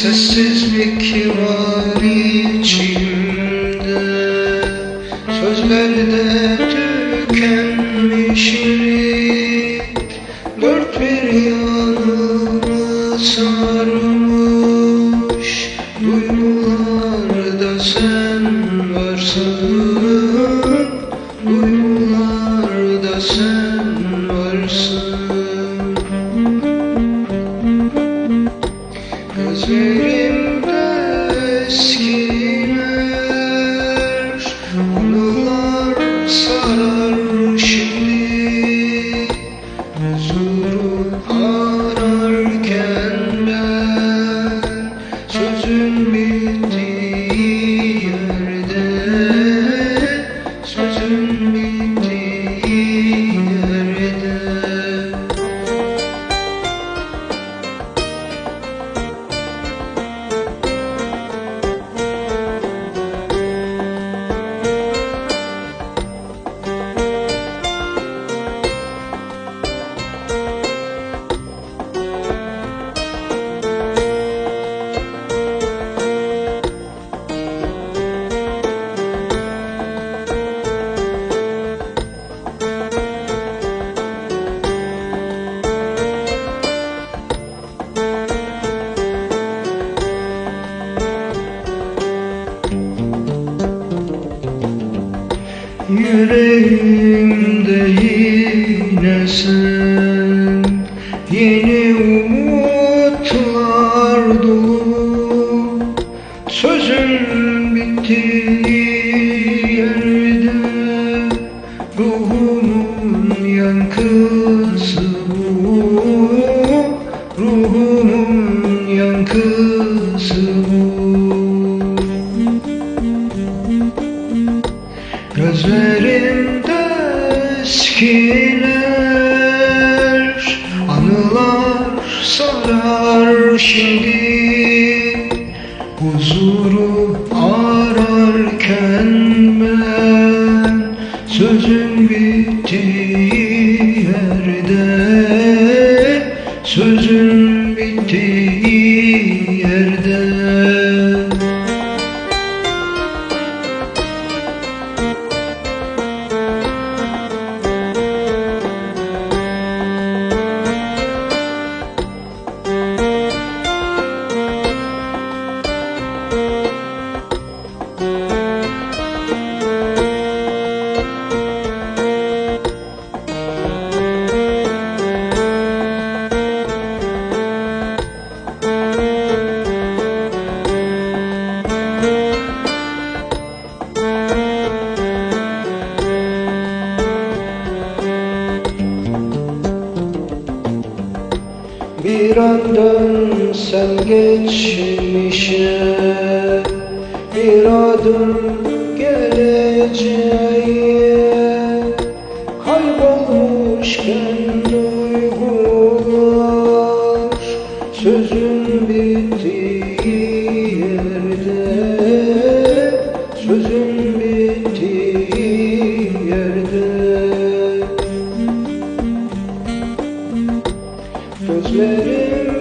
Sessizlik var içimde. Sözlerde tükenmişlik Dört bir yanımı sarmış Duygularda sen varsın. Duygularda sen Sen Yeni umutlar dolu. Sözün bittiği yerde Ruhumun yankısı bu. Ruhumun yankısı bu şimdi? Huzuru ararken ben Sözün bittiği yerde Sözün bittiği an dönsem geçmişe Bir adım geleceğe. Kaybolmuşken duygular Sözün bir First letter